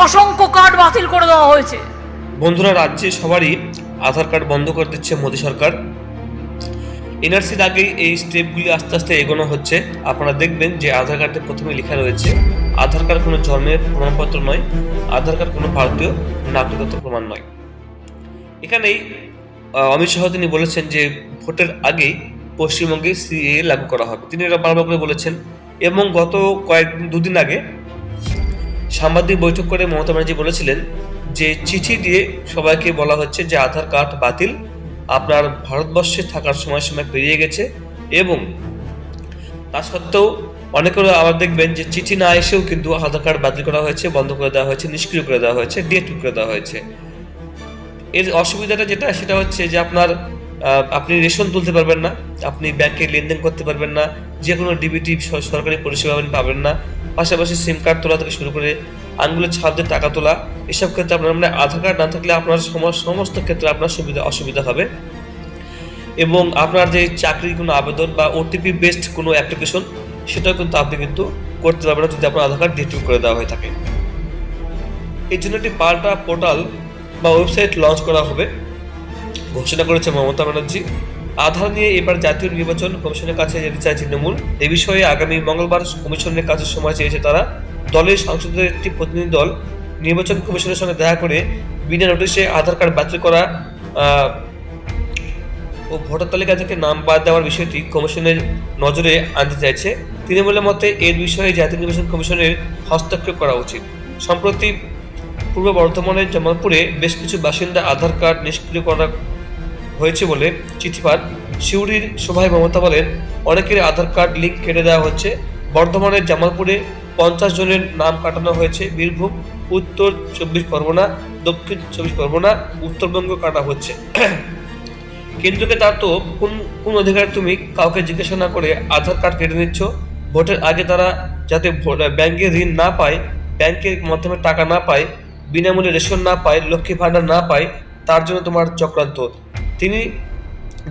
অসংখ্য কার্ড বাতিল করে দেওয়া হয়েছে। বন্ধুরা, রাজ্যে সবারই আধার কার্ড বন্ধ করে দিচ্ছে মোদী সরকার। এনআরসির আগেই এই স্টেপগুলি আস্তে আস্তে এগোনো হচ্ছে। আপনারা দেখবেন যে আধার কার্ডে প্রথমে লেখা রয়েছে, আধার কার্ড কোনো জন্মের প্রমাণপত্র নয়, আধার কার্ড কোনো ভারতীয় নাগরিকত্ব প্রমাণ নয়। এখানেই অমিত শাহ তিনি বলেছেন যে ভোটের আগেই পশ্চিমবঙ্গে সিএ লাগু করা হবে। তিনি এটা বারবার করে বলেছেন এবং গত কয়েকদিন দুদিন আগে সাংবাদিক বৈঠক করে মমতা ব্যানার্জি বলেছিলেন যে চিঠি দিয়ে সবাইকে বলা হচ্ছে যে আধার কার্ড বাতিল, আপনার ভারতবর্ষে থাকার সময় সময় পেরিয়ে গেছে এবং তা সত্ত্বেও অনেকের আবার দেখবেন যে চিঠি না এসেও কিন্তু আধার কার্ড বাতিল করা হয়েছে, বন্ধ করে দেওয়া হয়েছে, নিষ্ক্রিয় করে দেওয়া হয়েছে, ডিএক্টিভ করে দেওয়া হয়েছে। এর অসুবিধাটা যেটা, সেটা হচ্ছে যে আপনার আপনি রেশন তুলতে পারবেন না, আপনি ব্যাংকে লেনদেন করতে পারবেন না যে কোনো ডিবিটি সরকারি পরিষেবা আপনি পাবেন না পাশাপাশি সিম কার্ড তোলা থেকে শুরু করে আঙ্গুলের ছাপ দিয়ে টাকা তোলা, এসব ক্ষেত্রে আপনার মানে আধার কার্ড না থাকলে আপনার সম- সমস্ত ক্ষেত্রে আপনার সুবিধা, অসুবিধা হবে। এবং আপনার যে চাকরির কোনো আবেদন বা ওটিপি বেসড কোনো অ্যাপ্লিকেশন সেটাও কিন্তু আপনি কিন্তু করতে পারবেন না যদি আপনার আধার কার্ড ডিটিভ করে দেওয়া হয়ে থাকে। এই জন্য একটি পাল্টা পোর্টাল বা ওয়েবসাইট লঞ্চ করা হবে। ঘোষণা করেছে মমতা ব্যানার্জি। আধার নিয়ে এবার জাতীয় নির্বাচন কমিশনের কাছে যেতে চায় তৃণমূল। এ বিষয়ে আগামী মঙ্গলবার কমিশনের কাছে সময় চেয়েছে তারা। দলের সংসদের একটি প্রতিনিধি দল নির্বাচন কমিশনের সঙ্গে দেখা করে বিনা নোটিশে আধার কার্ড বাতিল করা ও ভোটার তালিকা থেকে নাম বাদ দেওয়ার বিষয়টি কমিশনের নজরে আনতে চাইছে। তৃণমূলের মতে এর বিষয়ে জাতীয় নির্বাচন কমিশনের হস্তক্ষেপ করা উচিত। সম্প্রতি পূর্ব বর্ধমানের জামালপুরে বেশ কিছু বাসিন্দা আধার কার্ড নিষ্ক্রিয় করা হয়েছে বলে চিঠি পান সিউড়ির সভায় মমতা বলেন, অনেকের আধার কার্ড লিঙ্ক কেটে দেওয়া হচ্ছে। বর্ধমানের জামালপুরে পঞ্চাশ জনের নাম কাটানো হয়েছে। বীরভূম, উত্তর চব্বিশ পরগনা, দক্ষিণ চব্বিশ পরগনা, উত্তরবঙ্গ কাটা হচ্ছে। কেন্দ্রকে তার তো কোন কোন অধিকার তুমি কাউকে জিজ্ঞাসা না করে আধার কার্ড কেটে নিচ্ছ? ভোটের আগে তারা যাতে ব্যাংকে ঋণ না পায় ব্যাংকের মাধ্যমে টাকা না পায়, বিনামূল্যে রেশন না পায়, লক্ষ্মী ভাণ্ডার না পায়, তার জন্য তোমার চক্রান্ত।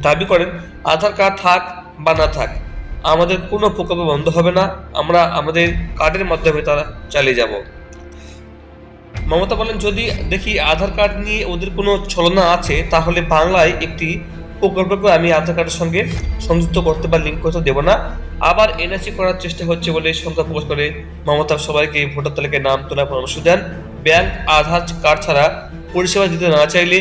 দাবি করেন, আধার কার্ড থাক বা না থাক, আমাদের কোনো প্রকল্প বন্ধ হবে না, আমরা আমাদের কার্ডের মাধ্যমে তারা চালিয়ে যাব। মমতা বলেন, যদি দেখি আধার কার্ড নিয়ে ওদের কোনো ছলনা আছে, তাহলে বাংলায় একটি প্রকল্পকে আমি আধার কার্ডের সঙ্গে সংযুক্ত করতে বা লিঙ্ক করতে দেবো না। আবার এনআরসি করার চেষ্টা হচ্ছে বলে শঙ্কা প্রকাশ করে মমতা সবাইকে ভোটার তালিকায় নাম তোলার পরামর্শ দেন। ব্যাংক আধার কার্ড ছাড়া পরিষেবা দিতে না চাইলে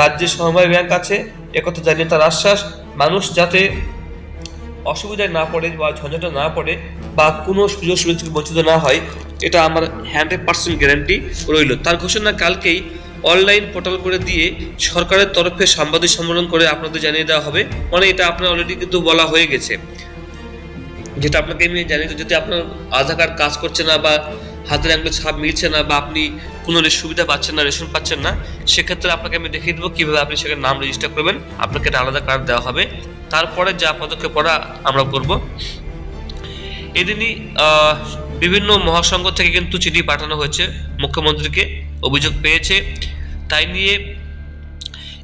রাজ্যে সমবায় ব্যাংক আছে। একথা জানিয়ে তার আশ্বাস, মানুষ যাতে অসুবিধায় না পড়ে বা ঝঞ্ঝাটে না পড়ে বা কোনো সুযোগ সুবিধা থেকে বঞ্চিত না হয়, এটা আমার হান্ড্রেড পার্সেন্ট গ্যারান্টি রইল। তার ঘোষণা কালকেই অনলাইন পোর্টাল করে দিয়ে সরকারের তরফে সাংবাদিক সম্মেলন করে আপনাদের জানিয়ে দেওয়া হবে। মানে এটা আপনার অলরেডি কিন্তু বলা হয়ে গেছে। যেটা আপনাকে আমি জানিয়ে যদি আপনার আধার কার্ড কাজ করছে না বা হাতের আঙ্গুলের ছাপ মিলছে না বা আপনি কোনো সুবিধা পাচ্ছেন না, রেশন পাচ্ছেন না, সেক্ষেত্রে আপনাকে আমি দেখিয়ে দেবো কীভাবে আপনি সেখানে নাম রেজিস্টার করবেন। আপনাকে একটা আলাদা কার্ড দেওয়া হবে। তারপরে যা পদক্ষেপ করা আমরা করব। এদিনই বিভিন্ন মহাসংঘ থেকে কিন্তু চিঠি পাঠানো হয়েছে। মুখ্যমন্ত্রীকে অভিযোগ পেয়েছে। তাই নিয়ে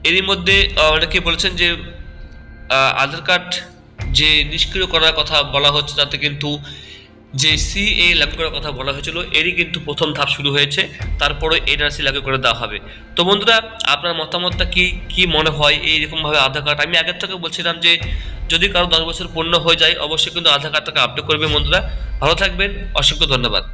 এরই মধ্যে অনেকে বলেছেন যে আধার কার্ড যে নিষ্ক্রিয় করার কথা বলা হচ্ছে, তাতে কিন্তু যে সি এ লাগু করার কথা বলা হয়েছিল, এরই কিন্তু প্রথম ধাপ শুরু হয়েছে, তারপরে এনআরসি লাগু করে দেওয়া হবে। তো বন্ধুরা, আপনার মতামতটা কি কি মনে হয় এই এইরকমভাবে আধার কার্ড? আমি আগের থেকে বলছিলাম যে, যদি কারও দশ বছর পূর্ণ হয়ে যায়, অবশ্যই কিন্তু আধার কার্ডটাকে আপডেট করবে বন্ধুরা। ভালো থাকবেন, অসংখ্য ধন্যবাদ।